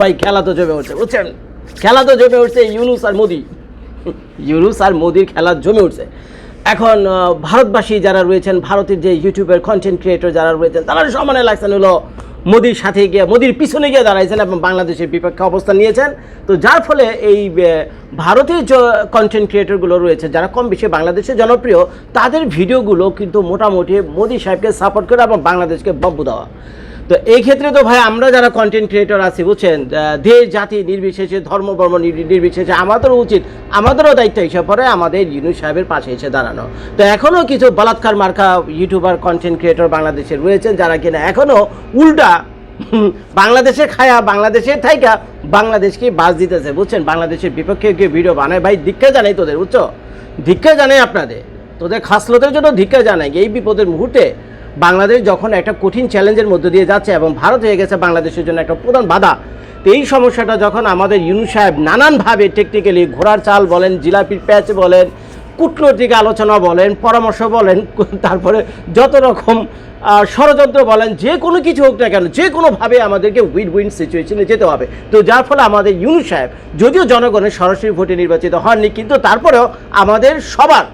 ভাই, খেলা তো জমে উঠছে, বুঝছেন? খেলা তো জমে উঠছে, ইউনুস আর মোদি। ইউনুস আর মোদির খেলা জমে উঠছে। এখন ভারতবাসী যারা রয়েছেন, ভারতের যে ইউটিউবের কন্টেন্ট ক্রিয়েটর যারা রয়েছেন, তারা সমানে লাগছেন হলো মোদির সাথে গিয়ে, মোদির পিছনে গিয়ে দাঁড়াইছেন এবং বাংলাদেশের বিপক্ষে অবস্থান নিয়েছেন। তো যার ফলে এই ভারতের যে কন্টেন্ট ক্রিয়েটরগুলো রয়েছে, যারা কম বেশি বাংলাদেশে জনপ্রিয়, তাদের ভিডিওগুলো কিন্তু মোটামুটি মোদি সাহেবকে সাপোর্ট করে এবং বাংলাদেশকে বব্বু দেওয়া। তো এই ক্ষেত্রে তো ভাই আমরা যারা কন্টেন্ট ক্রিয়েটর আছি, বুঝছেন? দেশ, জাতি, নির্বিশেষে, ধর্ম, বর্ম নির্বিশেষে আমাদেরও উচিত, আমাদেরও দায়িত্ব হিসাব পরে আমাদের ইউনুস সাহেবের পাশে এসে দাঁড়ানো। তো এখনও কিছু বলাৎকার মার্কা ইউটিউবার কন্টেন্ট ক্রিয়েটর বাংলাদেশে রয়েছেন যারা কিনা এখনও উল্টা বাংলাদেশে খায়া, বাংলাদেশে থাইকা, বাংলাদেশকে বাস দিতেছে, বুঝছেন? বাংলাদেশের বিপক্ষে গিয়ে ভিডিও বানায়। ভাই দীক্ষা জানাই তোদের, বুঝছ? দীক্ষা জানাই আপনাদের। তোদের খাসলতের জন্য ধিক্ষা জানাই। এই বিপদের মুহূর্তে বাংলাদেশ যখন একটা কঠিন চ্যালেঞ্জের মধ্য দিয়ে যাচ্ছে এবং ভারত হয়ে গেছে বাংলাদেশের জন্য একটা প্রধান বাধা তো এই সমস্যাটা যখন আমাদের ইউনু সাহেব নানানভাবে টেকনিক্যালি ঘোড়ার চাল বলেন, জিলাপির প্যাচ বলেন কূটনৈতিক আলোচনা বলেন, পরামর্শ বলেন, তারপরে যত রকম ষড়যন্ত্র বলেন, যে কোনো কিছু হোক না কেন, যে কোনোভাবে আমাদেরকে উইন উইন সিচুয়েশনে যেতে হবে। তো যার ফলে আমাদের ইউনু সাহেব, যদিও জনগণের সরাসরি ভোটে নির্বাচিত হননি, কিন্তু তারপরেও আমাদের সবার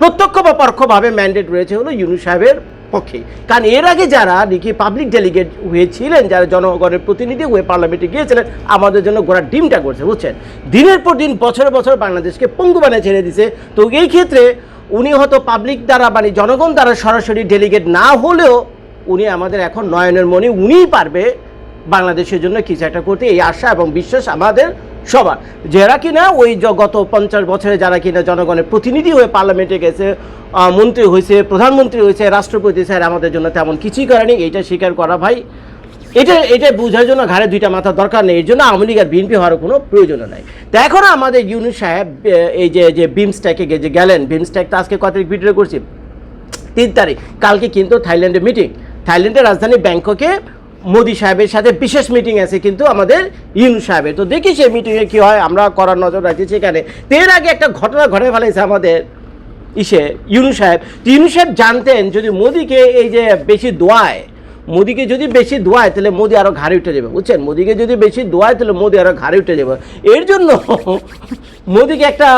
প্রত্যক্ষ বা পরোক্ষভাবে ম্যান্ডেট রয়েছে হলো ইউনু সাহেবের পক্ষে। কারণ এর আগে যারা নাকি পাবলিক ডেলিগেট হয়েছিলেন যারা জনগণের প্রতিনিধি হয়ে পার্লামেন্টে গিয়েছিলেন, আমাদের জন্য গোড়ার ডিমটা করছে বুঝছেন? দিনের পর দিন, বছরে বছর বাংলাদেশকে পঙ্গু বানিয়ে ছেড়ে দিছে। তো এই ক্ষেত্রে উনি হয়তো পাবলিক দ্বারা মানে জনগণ দ্বারা সরাসরি ডেলিগেট না হলেও উনি আমাদের এখন নয়নের মনে উনিই পারবে বাংলাদেশের জন্য কিছু একটা করতে। এই আশা এবং বিশ্বাস আমাদের সবার। যারা কিনা ওই গত পঞ্চাশ বছরে যারা কিনা জনগণের প্রতিনিধি হয়ে পার্লামেন্টে গেছে মন্ত্রী হয়েছে প্রধানমন্ত্রী হয়েছে রাষ্ট্রপতি স্যার, আমাদের জন্য তেমন কিছুই করেনি এইটা স্বীকার করা ভাই। এটা এটা বোঝার জন্য ঘাড়ে দুইটা মাথা দরকার নেই এর জন্য আওয়ামী লীগ আর বিএনপি হওয়ার কোনো প্রয়োজন নাই। তো এখন আমাদের ইউনুস সাহেব এই যে যে বিমস্ট্যাকে যে গেলেন বিমস্ট্যাক তো আজকে কত তারিখ ভিডিও করছি? তিন তারিখ, কালকে কিন্তু থাইল্যান্ডে মিটিং থাইল্যান্ডের রাজধানী ব্যাংককে মোদি সাহেবের সাথে বিশেষ মিটিং আছে কিন্তু আমাদের ইউনু সাহেবের। তো দেখি সেই মিটিংয়ে কী হয়, আমরা করার নজর রাখছি সেখানে। তো এর আগে একটা ঘটনা ঘটে ফেলেছে আমাদের ইসে ইউনু সাহেব। তো ইউনু সাহেব জানতেন, যদি মোদিকে এই যে বেশি দোয়ায়, মোদিকে যদি বেশি দোয়ায়, তাহলে মোদি আরও ঘাড়ে উঠে যাবে, বুঝছেন? মোদিকে যদি বেশি দোয়ায়, তাহলে মোদি আরও ঘাড়ে উঠে যাবে। এর জন্য মোদিকে একটা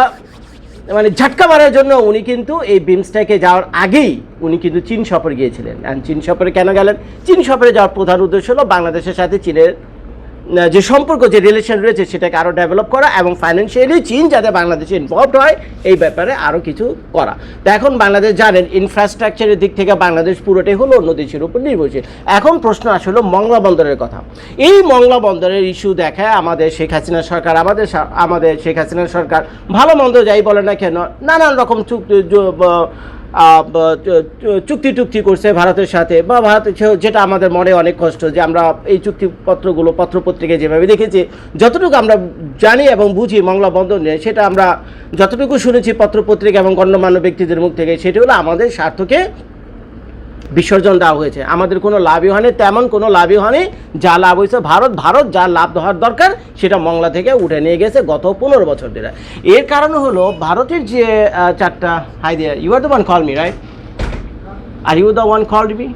মানে ঝটকা মারার জন্য উনি কিন্তু এই বিমস্টেকে যাওয়ার আগেই উনি কিন্তু চীন সফর গিয়েছিলেন। আর চীন সফরে কেন গেলেন? চীন সফরে যাওয়ার প্রধান উদ্দেশ্য হলো বাংলাদেশের সাথে চীনের যে সম্পর্ক, যে রিলেশন রয়েছে, সেটাকে আরও ডেভেলপ করা এবং ফাইন্যান্সিয়ালি চীন যাতে বাংলাদেশে ইনভলভড হয়, এই ব্যাপারে আরও কিছু করা। তো এখন বাংলাদেশ জানেন ইনফ্রাস্ট্রাকচারের দিক থেকে বাংলাদেশ পুরোটাই হলো অন্য দেশের উপর নির্ভরশীল। এখন প্রশ্ন আসলে মংলা বন্দরের কথা। এই মংলা বন্দরের ইস্যু দেখায় আমাদের শেখ হাসিনা সরকার, আমাদের আমাদের শেখ হাসিনা সরকার ভালো মন্দ যাই বলে না কেন, নানান রকম চুক্তি চুক্তি টুক্তি করছে ভারতের সাথে। বা ভারতের যেটা আমাদের মনে অনেক কষ্ট যে আমরা এই চুক্তিপত্রগুলো, পত্রপত্রিকায় যেভাবে দেখেছি, যতটুকু আমরা জানি এবং বুঝি মংলা বন্দর নিয়ে, সেটা আমরা যতটুকু শুনেছি পত্রপত্রিকা এবং গণ্যমান্য ব্যক্তিদের মুখ থেকে, সেটি হলো আমাদের স্বার্থকে বিসর্জন দেওয়া হয়েছে। আমাদের কোনো লাভই হয়নি তেমন কোনো লাভই হয়নি। যা লাভ হয়েছে ভারত ভারত যা লাভ হওয়ার দরকার সেটা মংলা থেকে উঠে নিয়ে গেছে গত পনেরো বছর ধরে। এর কারণ হলো ভারতের যে চারটা হাই দিয়ে you are the one call me right are you the one call me.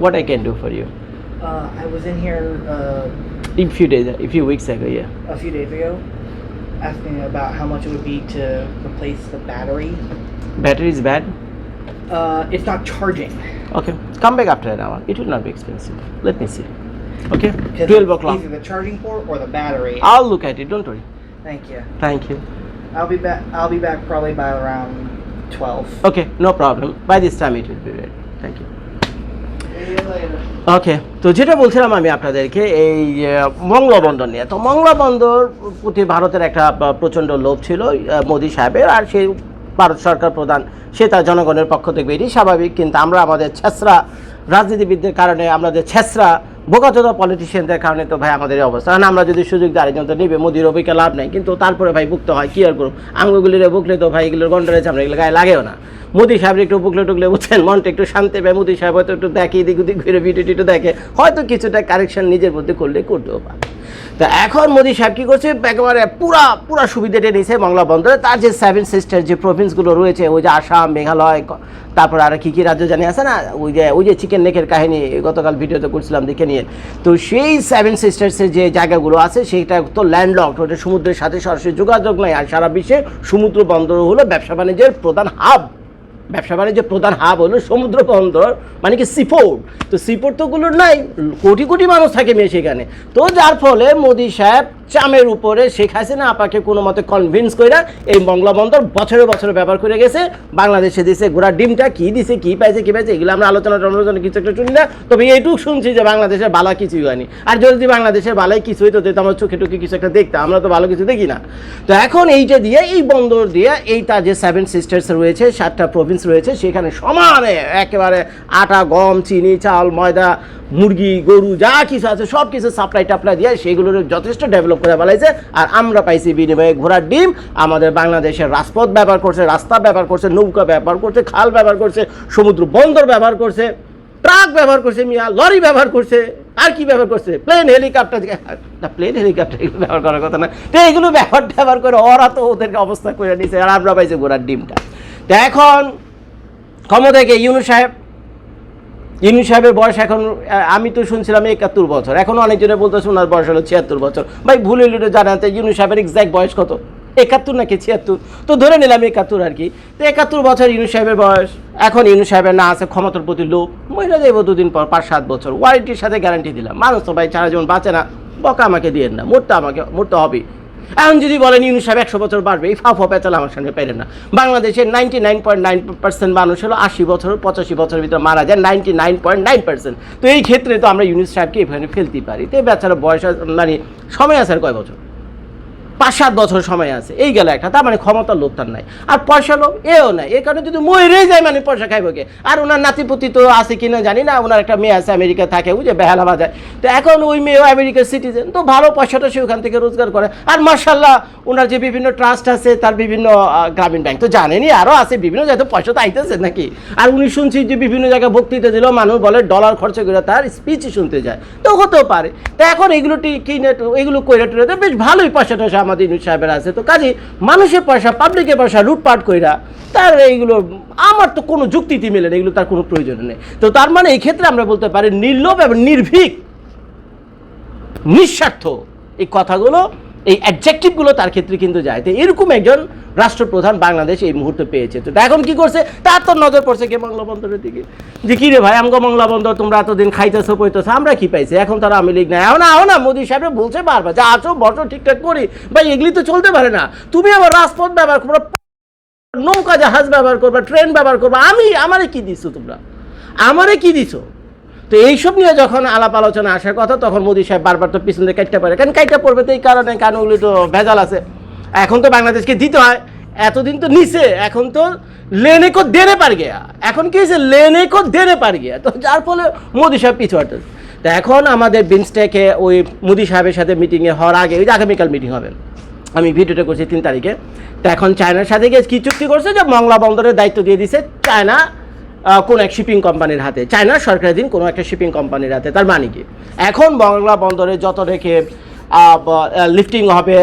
What I can do for you I was in here uh, if you weeks ago yeah. a few days ago asking about how much it would be to replace the battery. battery is bad? Uh, it's not charging. okay come back after an hour it will not be expensive let me see okay 'Cause 12 o'clock Either the charging port or the battery. I'll look at it don't worry Thank you. thank you I'll be back. I'll be back probably by around twelve. Okay, no problem. By this time it will be ready. Thank you. Okay তো যেটা বলছিলাম আমি আপনাদেরকে এই আহ, মংলা বন্দর নিয়ে তো মংলা বন্দর প্রতি ভারতের একটা প্রচণ্ড লোভ ছিল মোদি সাহেবের আর সেই ভারত সরকার প্রধান, সে তার জনগণের পক্ষ থেকে এটি স্বাভাবিক, কিন্তু আমরা আমাদের ছেসরা রাজনীতিবিদদের কারণে আমাদের ছেসরা বোকাচোদা পলিটিশিয়ানদের কারণে তো ভাই আমাদের এই অবস্থা। আমরা যদি সুযোগ আরেকজন তো নিবে, মোদির অভিজ্ঞ লাভ নেই। কিন্তু তারপরে ভাই বুকতে হয়, কি আর করব? আঙ্গুগুলিরে বুকলে তো ভাই এগুলোর গন্ডরে চামড়া এগুলো গায়ে লাগেও না। মোদি সাহেব একটু বুকলে টুকলে বুঝছেন, মনটা একটু শান্তি পায়। মোদি সাহেব হয়তো একটু দেখে, এদিক ওদিক ঘুরে ভিডিও টিডিও দেখে। হয়তো কিছুটা কারেকশন নিজের মধ্যে করলে করতেও পারে। তো এখন মোদি সাহেব কি করছে? একেবারে পুরা পুরা সুবিধাটা নিয়েছে বাংলা বন্দরে। তার যে সেভেন সিস্টার যে প্রভিন্সগুলো রয়েছে, ওই যে আসাম, মেঘালয় তারপর আর কি কি রাজ্য জানি আছে না? ওই যে ওই যে চিকেন নেকের কাহিনী গতকাল ভিডিওতে করছিলাম, দেখে নিয়ে। তো সেই সেভেন সিস্টার্সের যে জায়গাগুলো আছে, সেইটা তো ল্যান্ডলক ওটা সমুদ্রের সাথে সরাসরি যোগাযোগ নাই, আর সারা বিশ্বে সমুদ্র বন্দর হলো ব্যবসা বাণিজ্যের প্রধান হাব ব্যবসা বাণিজ্যের প্রধান হাব হলো সমুদ্র বন্দর মানে কি সিপোর্ট তো সিপোর্ট তোগুলোর নাই, কোটি কোটি মানুষ থাকে মেয়ে সেখানে। তো যার ফলে মোদি সাহেব চামের উপরে শেখ হাসিনা আপাকে কোনো মতে কনভিন্স করে এই মংলা বন্দর বছরে বছরে ব্যবহার করে গেছে। বাংলাদেশে দিছে ঘোড়ার ডিমটা, কি দিছে, কি পাইছে কি পাইছে, এগুলো আমরা আলোচনা টালোচনা কিছু একটা শুনি না। তবে এইটুকু শুনছি যে বাংলাদেশের বালা কিছুই হয়নি। আর যদি বাংলাদেশের বালাই কিছু হইতো তো আমরা চোখে টুকে কিছু একটা দেখতাম। আমরা তো ভালো কিছু দেখি না। তো এখন এইটা দিয়ে, এই বন্দর দিয়ে এই তার যে সেভেন সিস্টার্স রয়েছে, সাতটা প্রভিন্স রয়েছে, সেখানে সমানে একেবারে আটা, গম, চিনি, চাল, ময়দা, মুরগি, গরু, যা কিছু আছে সব কিছু সাপ্লাই টাপ্লাই দিয়ে, সেগুলোর যথেষ্ট ডেভেলপ করে ফেলাইছে। আর আমরা পাইছি বিনিময়ে ঘোড়ার ডিম। আমাদের বাংলাদেশের রাজপথ ব্যবহার করছে, রাস্তা ব্যবহার করছে, নৌকা ব্যবহার করছে, খাল ব্যবহার করছে, সমুদ্র বন্দর ব্যবহার করছে, ট্রাক ব্যবহার করছে মিয়া, লরি ব্যবহার করছে, আর কি ব্যবহার করছে? প্লেন, হেলিকপ্টার না, প্লেন, হেলিকপ্টার এগুলো ব্যবহার করার কথা না। তো এগুলো ব্যবহার ব্যবহার করে ওরা তো ওদেরকে অবস্থা করে নিছে, আর আমরা পাইছি ঘোড়ার ডিমটা। তো এখন ক্ষমতাকে ইউনু সাহেব। ইনু সাহেবের বয়স এখন আমি তো শুনছিলাম একাত্তর বছর। এখন অনেকজনে বলতেছে ওনার বয়স হলো ছিয়াত্তর বছর। ভাই, ভুল হইলে জানাতে ইউনু সাহেবের এক্সাক্ট বয়স কত? একাত্তর নাকি ছিয়াত্তর? তো ধরে নিলাম একাত্তর আর কি। তো একাত্তর বছর ইনু সাহেবের বয়স, এখন ইনু সাহেবের না আছে ক্ষমতার প্রতি লোভ, মহিলা যাইব দুদিন পর পাঁচ সাত বছর। ওয়ারেন্টির সাথে গ্যারান্টি দিলাম। মানুষ তো ভাই সারা জীবন বাঁচে না, বকা আমাকে দিয়ে না, মরতে আমাকে, মরতে হবে। এখন যদি বলেন ইউনুস সাহেব একশো বছর বাড়বে এই ফাফ পেঁচাল আমার সামনে পেরে না। বাংলাদেশের ninety nine point nine percent মানুষ হলো আশি বছর, পঁচাশি বছরের ভিতরে মারা যায় ninety nine point nine percent তো এই ক্ষেত্রে তো আমরা ইউনুস সাহেবকে এখানে ফেলতেই পারি। তো বেচারা বয়স মানে সময় আছে আর কয় বছর? পাঁচ সাত বছর সময় আছে। এই গেল একটা, তার মানে ক্ষমতার লোক তার নাই। আর পয়সা লোক এও নাই। এই কারণে যদি মরে যায় মানে পয়সা খাইব কে? আর ওনার নাতিপুতি তো আছে কিনা জানি না, ওনার একটা মেয়ে আছে আমেরিকা থাকে বুঝে বেহালা বাজায় তো এখন ওই মেয়েও আমেরিকার সিটিজেন তো ভালো পয়সাটা সে ওখান থেকে রোজগার করে। আর মার্শাল্লাহ ওনার যে বিভিন্ন ট্রাস্ট আছে, তার বিভিন্ন গ্রামীণ ব্যাংক তো জানেনই আরও আছে, বিভিন্ন জায়গায় পয়সা তো আইতেছে নাকি? আর উনি শুনছি যে বিভিন্ন জায়গায় বক্তৃতা দিলেও মানুষ বলে ডলার খরচ করে তার স্পিচ শুনতে যায়। তো হতেও পারে। তো এখন এগুলো কিনে এগুলো কইরা টুরে বেশ ভালোই পয়সা টয়সা আমাদের ইউনিট সাহেবের আছে। তো কাজে মানুষের পয়সা পাবলিকের পয়সা লুটপাট কইরা তার এইগুলো, আমার তো কোনো যুক্তিতে মেলে না, এগুলো তার কোনো প্রয়োজন নেই। তো তার মানে এই ক্ষেত্রে আমরা বলতে পারি, নির্লোভ এবং নির্ভীক, নিঃস্বার্থ এই কথাগুলো এই অ্যাডজেক্টিভগুলো তার ক্ষেত্রে কিন্তু যায়। তো এরকম একজন রাষ্ট্রপ্রধান বাংলাদেশ এই মুহূর্তে পেয়েছে। তো এখন কি করছে? তার তো নজর পড়ছে কে? বাংলা বন্দরের দিকে। যে কি রে ভাই, আমগো বাংলা বন্দর তোমরা এতদিন খাইতেছো, পইতেছো, আমরা কি পাইছি? এখন তারা আমি লিগ নাই। এখন আও না, মোদি সাহেব বলছে বারবার যে আছো, বসো, ঠিকঠাক করি। ভাই, এগুলি তো চলতে পারে না। তুমি আবার রাজপথ ব্যবহার করো নৌকা জাহাজ ব্যবহার করবা, ট্রেন ব্যবহার করবা। আমি, আমারে কি দিছো তোমরা? আমারে কি দিছো? তো এইসব নিয়ে যখন আলাপ আলোচনা আসার কথা, তখন মোদি সাহেব বারবার তো পিছন দিয়ে কাটতে পারে কারণ কাইটা পড়বে তো এই কারণে? কারণ ওগুলি তো ভেজাল আছে? এখন তো বাংলাদেশকে দিতে হয়। এতদিন তো নিছে, এখন তো লেনে কো দেনে পার গিয়া। এখন কি হয়েছে? লেনে কো দেনে পার গিয়া। তো যার ফলে মোদি সাহেব পিছু হটেছে তো এখন আমাদের বিনস্টেকে ওই মোদি সাহেবের সাথে মিটিংয়ে হওয়ার আগে, ওই যে আগামীকাল মিটিং হবে। আমি ভিডিওটা করছি তিন তারিখে। তো এখন চায়নার সাথে গিয়ে কি চুক্তি করছে? যে মংলা বন্দরের দায়িত্ব দিয়ে দিছে। চায়না কোন এক শিপিং কোম্পানির হাতে। চায়নার সরকারের কোনো একটা শিপিং কোম্পানির হাতে, তার মানে কি? এখন বাংলা বন্দরে যত রেখে লিফটিং হবে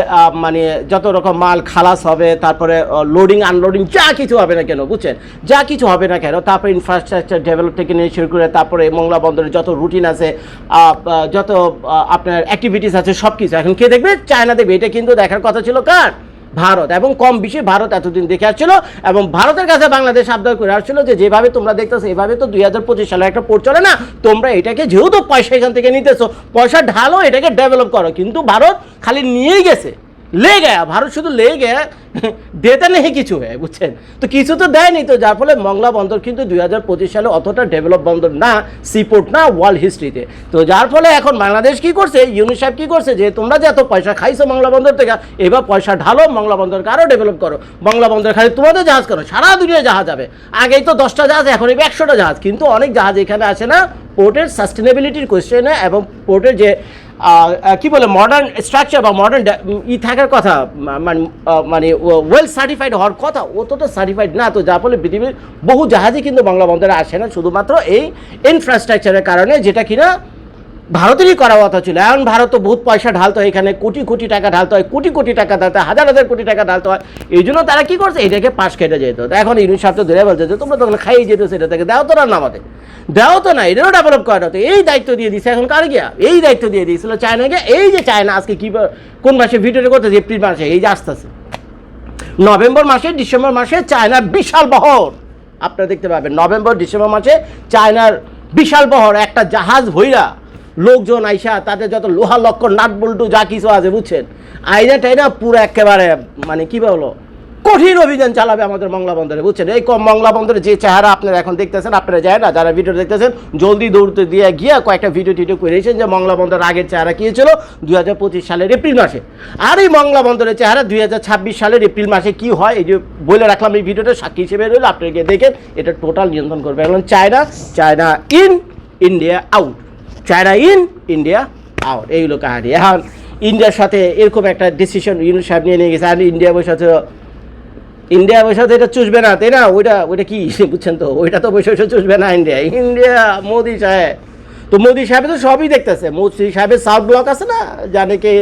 মানে যত রকম মাল খালাস হবে, তারপরে লোডিং আনলোডিং যা কিছু হবে না কেন, বুঝছেন? যা কিছু হবে না কেন, তারপরে ইনফ্রাস্ট্রাকচার ডেভেলপ থেকে নিয়ে শুরু করে, তারপরে মংলা বন্দরে যত রুটিন আছে যত আপনার অ্যাক্টিভিটিস আছে সব কিছু এখন কে দেখবে? চায়না দেখবে। এটা কিন্তু দেখার কথা ছিল কার? ভারত এবং কম বেশি ভারত এতদিন দেখে আসছিল এবং ভারতের কাছে বাংলাদেশ আবদার করে আসছিল যে যেভাবে তোমরা দেখতেছো, এভাবে তো দুই হাজার পঁচিশ সালে একটা পোর্ট চলে না। তোমরা এটাকে যেহেতু পয়সা এখান থেকে নিতেছো, পয়সা ঢালো, এটাকে ডেভেলপ করো। কিন্তু ভারত খালি নিয়েই গেছে। লে গেয়া ভারত শুধু লে গেয়া দেতে নেই কিছু হয়ে বুঝছেন? তো কিছু তো দেয়নি, তো যার ফলে মংলা বন্দর কিন্তু দুই হাজার পঁচিশ সালে অতটা ডেভেলপ বন্দর না সিপোর্ট না ওয়ার্ল্ড হিস্ট্রিতে তো যার ফলে এখন বাংলাদেশ কি করছে ইউনিসেফ কি করছে, যে তোমরা যে এত পয়সা খাইছো মংলা বন্দর থেকে, এবার পয়সা ঢালো, মংলা বন্দরকে আরও ডেভেলপ করো। মংলা বন্দর খালি তোমাদের জাহাজ করো সারা দুনিয়ায় জাহাজ যাবে। আগেই তো দশটা জাহাজ, এখন এবার একশোটা জাহাজ। কিন্তু অনেক জাহাজ এখানে আসে না পোর্টের সাস্টেনেবিলিটির কোয়েশ্চেনে এবং পোর্টের যে কি বলে মডার্ন স্ট্রাকচার বা মডার্ন ই থাকার কথা মানে মানে ওয়েল সার্টিফাইড হওয়ার কথা তো সার্টিফাইড না, তো যার ফলে পৃথিবীর বহু জাহাজই কিন্তু বাংলা বন্দরে আসে না, শুধুমাত্র এই ইনফ্রাস্ট্রাকচারের কারণে, যেটা কিনা ভারতেরই করা কথা ছিল। এখন ভারত তো বহুত পয়সা ঢালতে হয়, এখানে কোটি কোটি টাকা ঢালতে হয়, কোটি কোটি টাকা ঢালতে হয়, হাজার হাজার কোটি টাকা ঢালতে হয়। এই জন্য তারা কী করছে? এটাকে পাশ কেটে যেত। এখন ইউনিট সাহেব তো ধরে বলছে যে, তোমরা তখন খাইয়ে যেত, সেটা থেকে দাও তো না আমাদের দাও তো না, এটারও ডেভেলপ করা তো এই দায়িত্ব দিয়ে দিচ্ছে এখন কার গিয়া? এই দায়িত্ব দিয়ে দিয়েছিল চায়না চায়নাকে এই যে চায়না আজকে কী কোন মাসে ভিডিওটা করতেছে এপ্রিল মাসে, এই যে আসতেছে। নভেম্বর মাসে, ডিসেম্বর মাসে চায়নার বিশাল বহর। আপনারা দেখতে পাবেন, নভেম্বর, ডিসেম্বর মাসে চায়নার বিশাল বহর, একটা জাহাজ ভইরা লোকজন আইসা তাদের যত লোহা লক্কর, নাট বল্টু, যা কিছু আছে, বুঝছেন? আইনা টাইনা পুরো একেবারে মানে কি বলো কঠিন অভিযান চালাবে আমাদের মংলা বন্দরে, বুঝছেন? এই কম মংলা বন্দরে যে চেহারা আপনারা এখন দেখতেছেন, আপনারা যায় না, যারা ভিডিও দেখতেছেন, জলদি দৌড়তে দিয়ে গিয়ে কয়েকটা ভিডিও টিডিও করে করেছেন যে মংলা বন্দর আগের চেহারা কী ছিল দুই হাজার পঁচিশ সালের এপ্রিল মাসে। আর এই মংলা বন্দরের চেহারা দুই হাজার ছাব্বিশ সালের এপ্রিল মাসে কি হয়? এই যে বলে রাখলাম এই ভিডিওটা, সাক্ষী হিসেবে রইল, আপনারা গিয়ে দেখেন, এটা টোটাল নিয়ন্ত্রণ করবে এখন China China in India out China in India out এই হলো কাহানি। এখন ইন্ডিয়ার সাথে এরকম একটা ডিসিশন ইউনুস সাহেব নিয়ে নিয়ে গেছে। আর ইন্ডিয়া বসে আছে ইন্ডিয়া বসে তো এটা চুষবে না, তাই না? ওইটা ওইটা কি? বুঝছেন তো? ওইটা তো বসে বসে চুষবে না ইন্ডিয়া ইন্ডিয়া মোদি সাহেব। তো মোদি সাহেব তো সবই দেখতেছে। মোদি সাহেবের সাউথ ব্লক আছে না? জানে কি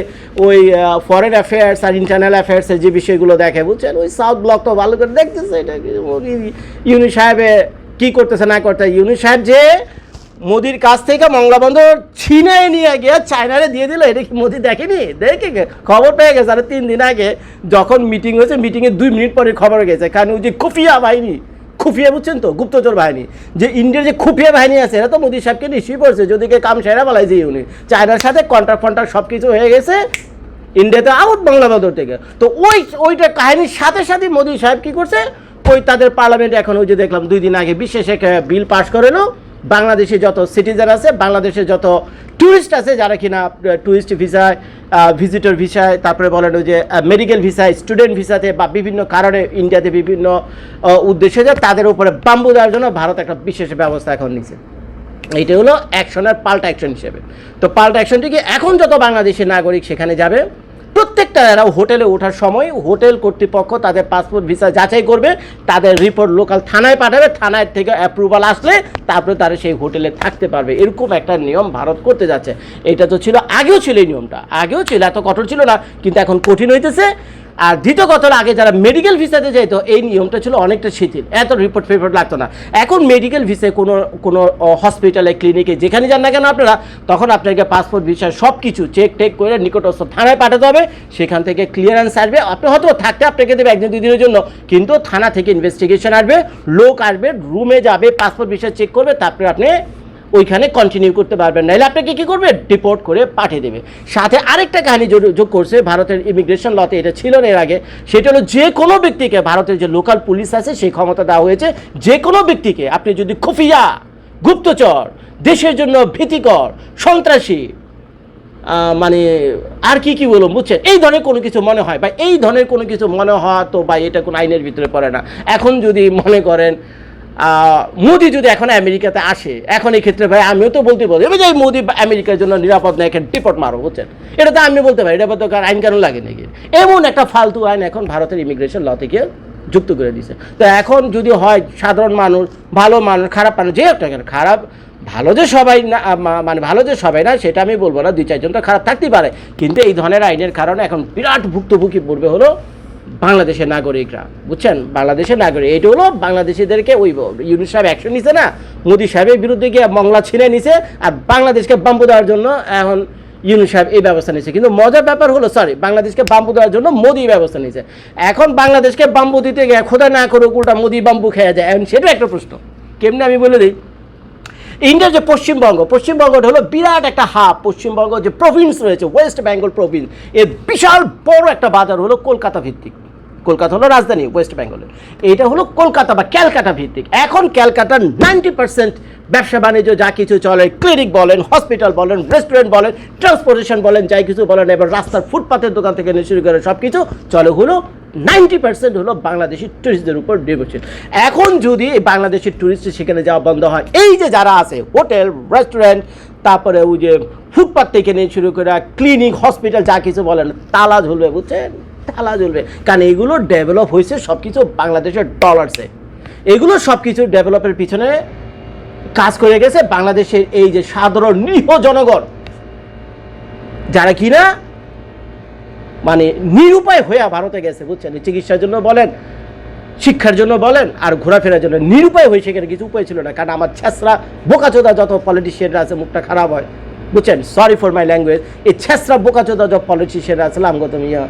ওই ফরেন অ্যাফেয়ার্স আর ইন্টারনাল অ্যাফেয়ার্সের যে বিষয়গুলো দেখে, বুঝছেন? ওই সাউথ ব্লক তো ভালো করে দেখতেছে। এটা ইউনি সাহেবে কি করতেছে, না করতে ইউনি সাহেব যে মোদির কাছ থেকে মংলাবন্দর ছিনে নিয়ে গিয়ে চায়নারে দিয়ে দিল। এটা কি মোদি দেখেনি? দেখে খবর পেয়ে গেছে। আর তিন দিন আগে যখন মিটিং হয়েছে মিটিংয়ে দুই মিনিট পরে খবর গেছে। কারণ ওই যে খুফিয়া বাহিনী, খুফিয়া বুঝছেন তো, গুপ্তচর বাহিনী, যে ইন্ডিয়ার যে খুফিয়া বাহিনী আছে, এরা তো মোদি সাহেবকে নিশ্চয়ই পড়ছে যদি কে কাম সেরা বলাই যে উনি। চায়নার সাথে কন্ট্রাক্ট ফন্ট্রাক্ট সব কিছু হয়ে গেছে, ইন্ডিয়াতে আউট বাংলা বদর থেকে। তো ওই, ওইটা কাহিনীর সাথে সাথে মোদি সাহেব কি করছে? ওই তাদের পার্লামেন্টে এখন ওই যে দেখলাম, দুই দিন আগে বিশেষ একটা বিল পাস করেলো। বাংলাদেশে যত সিটিজেন আছে, বাংলাদেশে যত ট্যুরিস্ট আছে, যারা কিনা ট্যুরিস্ট ভিসায় ভিজিটর ভিসায় তারপরে বলেন যে মেডিকেল ভিসায় স্টুডেন্ট ভিসাতে বা বিভিন্ন কারণে ইন্ডিয়াতে বিভিন্ন উদ্দেশ্যে যায় তাদের উপরে বাম্বু দেওয়ার জন্য ভারত একটা বিশেষ ব্যবস্থা এখন নিছে। এইটা হলো অ্যাকশনের পাল্টা অ্যাকশন হিসেবে। তো পাল্টা অ্যাকশনটি কি এখন যত বাংলাদেশের নাগরিক সেখানে যাবে প্রত্যেকটা হোটেলে ওঠার সময় হোটেল কর্তৃপক্ষ তাদের পাসপোর্ট, ভিসা যাচাই করবে, তাদের রিপোর্ট লোকাল থানায় পাঠাবে, থানায় থেকে অ্যাপ্রুভাল আসলে তারপরে তারা সেই হোটেলে থাকতে পারবে। এরকম একটা নিয়ম ভারত করতে যাচ্ছে। এটা তো ছিল, আগেও ছিল এই নিয়মটা। আগেও ছিল, এত কঠোর ছিল না, কিন্তু এখন কঠিন হইতেছে। আর দ্বিতীয় কথা আগে যারা মেডিকেল ভিসাতে যেত, এই নিয়মটা ছিল অনেকটা শিথিল। এত রিপোর্ট ফিপোর্ট লাগতো না। এখন মেডিকেল ভিসায় কোনো কোনো হসপিটালে ক্লিনিকে যেখানে যান না কেন আপনারা, তখন আপনাকে পাসপোর্ট ভিসা সব কিছু চেক টেক করে নিকটস্থ থানায় পাঠাতে হবে। সেখান থেকে ক্লিয়ারেন্স আসবে। আপনি হয়তো থাকতে আপনাকে দেবে একদিন, দুই দিনের জন্য। কিন্তু থানা থেকে ইনভেস্টিগেশন আসবে, লোক আসবে রুমে যাবে পাসপোর্ট ভিসা চেক করবে, তারপরে আপনি ওইখানে কন্টিনিউ করতে পারবেন। নাহলে আপনাকে কী করবে? ডিপোর্ট করে পাঠিয়ে দেবে। সাথে আরেকটা কাহিনী যোগ- করছে ভারতের ইমিগ্রেশন লতে এটা ছিল না এর আগে। সেটা হলো যে কোনো ব্যক্তিকে, ভারতের যে লোকাল পুলিশ আছে, সেই ক্ষমতা দেওয়া হয়েছে। যে কোনো ব্যক্তিকে, আপনি যদি খুফিয়া, গুপ্তচর, দেশের জন্য ভীতিকর, সন্ত্রাসী মানে আর কি কি বলব, বুঝছেন? এই ধরনের কোনো কিছু মনে হয় বা এই ধরনের কোনো কিছু মনে হওয়া তো বা এটা কোনো আইনের ভিতরে পড়ে না। এখন যদি মনে করেন মোদি যদি এখন আমেরিকাতে আসে, এখন এই ক্ষেত্রে ভাই আমিও তো বলতে পারি, এবার যে মোদি আমেরিকার জন্য নিরাপদ না, এখানে ডিপোর্ট মারো, বুঝছেন? এটা তো আমি বলতে পারি, এটা তো আইন কানুন লাগে নাকি? এমন একটা ফালতু আইন এখন ভারতের ইমিগ্রেশন ল থেকে যুক্ত করে দিছে। তো এখন যদি হয় সাধারণ মানুষ, ভালো মানুষ, খারাপ মানুষ, যে একটা কেন খারাপ, ভালো যে সবাই না মানে ভালো যে সবাই না, সেটা আমি বলব না, দুই চারজন তো খারাপ থাকতেই পারে। কিন্তু এই ধরনের আইনের কারণে এখন বিরাট ভুক্তভোগী পড়বে হলো বাংলাদেশের নাগরিকরা। বুঝছেন? বাংলাদেশের নাগরিক এটা হলো বাংলাদেশিদেরকে ওই ইউনুস সাহেব অ্যাকশন নিছে না? মোদী সাহেবের বিরুদ্ধে গিয়ে মংলা ছিনে নিছে আর বাংলাদেশকে বাম্বু দেওয়ার জন্য এখন ইউনুস সাহেব এই ব্যবস্থা নিয়েছে কিন্তু মজার ব্যাপার হলো সরি বাংলাদেশকে বাম্বু দেওয়ার জন্য মোদি ব্যবস্থা নিয়েছে এখন বাংলাদেশকে বাম্বু দিতে গিয়ে খোদা না করুক, উল্টা মোদি বাম্বু খেয়ে যায়। এখন সেটা একটা প্রশ্ন। কেমনি আমি বলে দিই? ইন্ডিয়ার যে পশ্চিমবঙ্গ, পশ্চিমবঙ্গটা হলো বিরাট একটা হাব। পশ্চিমবঙ্গ যে প্রভিন্স রয়েছে ওয়েস্ট বেঙ্গল প্রভিন্স এর বিশাল বড় একটা বাজার হলো কলকাতা ভিত্তিক। কলকাতা হলো রাজধানী ওয়েস্ট বেঙ্গলের এটা হলো কলকাতা বা ক্যালকাটা ভিত্তিক। এখন ক্যালকাটার নাইনটি পার্সেন্ট ব্যবসা বাণিজ্য যা কিছু চলে ক্লিনিক বলেন হসপিটাল বলেন রেস্টুরেন্ট বলেন ট্রান্সপোর্টেশন বলেন, যাই কিছু বলেন, এবার রাস্তার ফুটপাতের দোকান থেকে শুরু করে সব কিছু চলে হলো নাইনটি পার্সেন্ট হলো বাংলাদেশি ট্যুরিস্টদের উপর ডিপোজিট এখন যদি এই বাংলাদেশি টুরিস্ট সেখানে যাওয়া বন্ধ হয়, এই যে যারা আছে হোটেল রেস্টুরেন্ট তারপরে ওই যে ফুটপাথ থেকে নিয়ে শুরু করে ক্লিনিক হসপিটাল যা কিছু বলেন তালা ঝুলবে বুঝছেন? তালা ঝুলবে কারণ এগুলো ডেভেলপ হয়েছে সব কিছু বাংলাদেশের ডলার্সে এগুলো সব কিছু ডেভেলপের পিছনে কাজ করে গেছে বাংলাদেশের এই যে সাধারণ নিরীহ জনগণ। যারা কিনা মানে নিরুপায় হয়ে ভারতে গেছে, বুঝছেন? চিকিৎসার জন্য বলেন, শিক্ষার জন্য বলেন, আর ঘোরাফেরার জন্য। নিরুপায় হয়ে সেখানে কিছু উপায় ছিল না, কারণ আমার ছেসরা বোকাচোদা যত পলিটিশিয়ানরা আছে, মুখটা খারাপ হয়, বুঝছেন? সরি ফর মাই ল্যাঙ্গুয়েজ এই ছেসরা বোকাচোদা যত পলিটিশিয়ানরা আছে আমগত মিয়া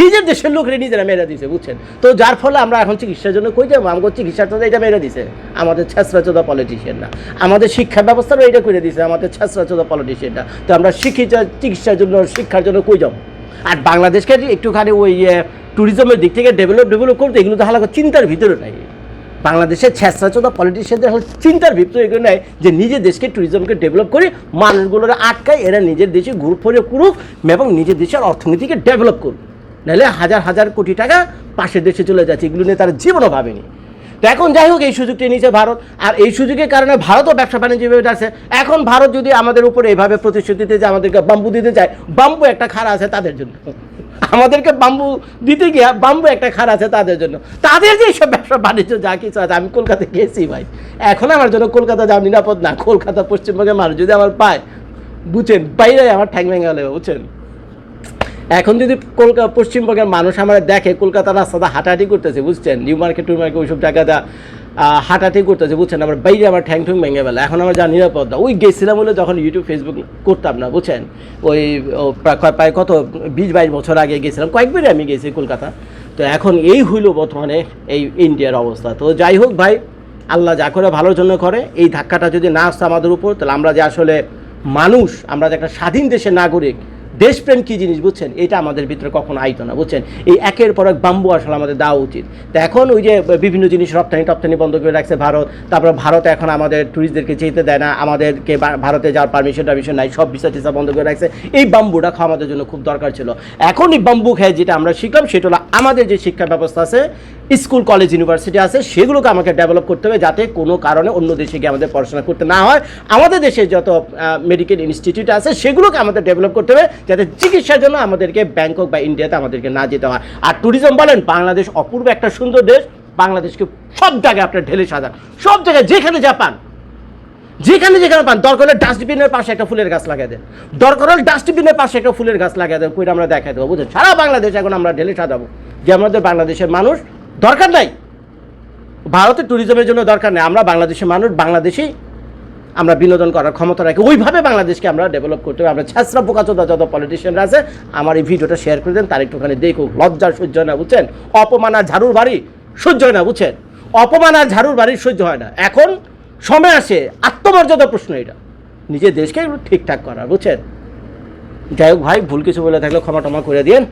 নিজের দেশের লোকরে নিজেরা মেরে দিছে, বুঝছেন? তো যার ফলে আমরা এখন চিকিৎসার জন্য কই যাব? আমাকে চিকিৎসাটা তো এটা মেরে দিছে। আমাদের ছেসরা চোদা পলিটিশিয়ানরা আমাদের শিক্ষা ব্যবস্থারও এটা করে দিছে, আমাদের ছেসরা চোদা পলিটিশিয়ানরা তো আমরা শিক্ষিত, চিকিৎসার জন্য, শিক্ষার জন্য কই যাব? আর বাংলাদেশকে একটুখানি ওই ট্যুরিজমের দিক থেকে ডেভেলপ ডেভেলপ করতে এগুলো তো হালাকা চিন্তার ভিতরে নাই। বাংলাদেশের ছেঁচরাচোদা পলিটিশিয়ানদের হল চিন্তার ভিতরে এগুলো নেয় যে নিজের দেশকে ট্যুরিজমকে ডেভেলপ করে মানুষগুলোর আটকায় এরা নিজের দেশে ঘুর ফিরে করুক এবং নিজের দেশের অর্থনীতিকে ডেভেলপ করুক। নাহলে হাজার হাজার কোটি টাকা পাশের দেশে চলে যাচ্ছে, এগুলো নিয়ে তারা জীবনও ভাবেনি। তো এখন যাই হোক, এই সুযোগটি নিয়েছে ভারত। আর এই সুযোগের কারণে ভারতও ব্যবসা বাণিজ্য আছে, এখন ভারত যদি আমাদের উপরে এইভাবে প্রতিশ্রুতি দিতে যে আমাদেরকে বাম্বু দিতে চায় বাম্বু একটা খাড়া আছে তাদের জন্য। আমাদেরকে বাম্বু দিতে গিয়ে বাম্বু একটা খাড়া আছে তাদের জন্য। তাদের যে সব ব্যবসা বাণিজ্য, যা কিছু আছে, আমি কলকাতা গেছি ভাই। এখন আমার জন্য কলকাতা যাওয়া নিরাপদ না, কলকাতা পশ্চিমবঙ্গের মানুষ যদি আমার পায়, বুঝছেন? বাইরে আমার ঠ্যাং ভেঙে গেলে, বুঝছেন? এখন যদি কলকাতা পশ্চিমবঙ্গের মানুষ আমরা দেখে কলকাতা রাস্তাটা হাঁটাহাঁটি করতেছে, বুঝছেন? নিউ মার্কেট টু মার্কেট ওইসব জায়গাটা হাঁটাহাঁটি করতেছে, বুঝছেন? আমার বাইরে আমার ঠ্যাং ঠুং ভেঙে বেলা এখন আমার যা নিরাপদ ওই গেছিলাম বলে যখন ইউটিউব ফেসবুক করতাম না, বুঝছেন? ওই প্রায় কত, বিশ বাইশ বছর আগে গেছিলাম, কয়েকবারই আমি গেছি কলকাতা। তো এখন এই হইল বর্তমানে এই ইন্ডিয়ার অবস্থা। তো যাই হোক ভাই, আল্লাহ যা করে ভালোর জন্য করে। এই ধাক্কাটা যদি না আসতো আমাদের উপর, তাহলে আমরা যে আসলে মানুষ, আমরা যে একটা স্বাধীন দেশের নাগরিক দেশপ্রেম কী জিনিস, বুঝছেন? এটা আমাদের ভিতরে কখনো আইতো না, বুঝছেন? এই একের পর এক বাম্বু আসলে আমাদের দেওয়া উচিত। তো এখন ওই যে বিভিন্ন জিনিস রপ্তানি টপ্তানি বন্ধ করে রাখছে ভারত, তারপর ভারত এখন আমাদের ট্যুরিস্টদেরকে যেতে দেয় না, আমাদেরকে ভারতে যাওয়ার পারমিশন টারমিশন নাই, সব ভিসা টিসা বন্ধ করে রাখছে। এই বাম্বুটা খাওয়া আমাদের জন্য খুব দরকার ছিল। এখন এই বাম্বু খেয়ে যেটা আমরা শিখলাম, সেটা হলো আমাদের যে শিক্ষা ব্যবস্থা আছে স্কুল, কলেজ, ইউনিভার্সিটি আছে, সেগুলোকে আমাকে ডেভেলপ করতে হবে যাতে কোনো কারণে অন্য দেশে গিয়ে আমাদের পড়াশোনা করতে না হয়। আমাদের দেশে যত মেডিকেল ইনস্টিটিউট আছে, সেগুলোকে আমাদের ডেভেলপ করতে হবে যাতে চিকিৎসার জন্য আমাদেরকে ব্যাংকক বা ইন্ডিয়াতে আমাদেরকে না যেতে হয়। আর ট্যুরিজম বলেন, বাংলাদেশ অপূর্ব একটা সুন্দর দেশ। বাংলাদেশকে সব জায়গায় আপনার ঢেলে সাজান। সব জায়গায়, যেখানে যা পান, যেখানে যেখানে পান, দরকার ডাস্টবিনের পাশে একটা ফুলের গাছ লাগিয়ে দেন। দরকার হলে ডাস্টবিনের পাশে একটা ফুলের গাছ লাগিয়ে দেন কইটা আমরা দেখাই দেবো, বুঝলেন? সারা বাংলাদেশ এখন আমরা ঢেলে সাজাবো। যে আমাদের বাংলাদেশের মানুষ দরকার নাই। ভারতের ট্যুরিজমের জন্য দরকার নেই। আমরা বাংলাদেশের মানুষ বাংলাদেশেই আমরা বিনোদন করার ক্ষমতা রাখি। ওইভাবে বাংলাদেশকে আমরা ডেভেলপ করতে হবে। আমরা ছাত্রা পোকাচোদা যত পলিটিশিয়ানরা আছে। আমার এই ভিডিওটা শেয়ার করে দেন। তার একটুখানি দেখুক। লজ্জার সহ্য হয় না, বুঝছেন? অপমান আর ঝাড়ুর বাড়ি সহ্য হয় না, বুঝছেন? অপমান আর ঝাড়ুর বাড়ি সহ্য হয় না। এখন সময় আসে। আত্মমর্যাদা প্রশ্ন এটা। নিজের দেশকে ঠিকঠাক করার, বুঝছেন? যাই হোক ভাই, ভুল কিছু বলে থাকলে ক্ষমা টমা করে দিন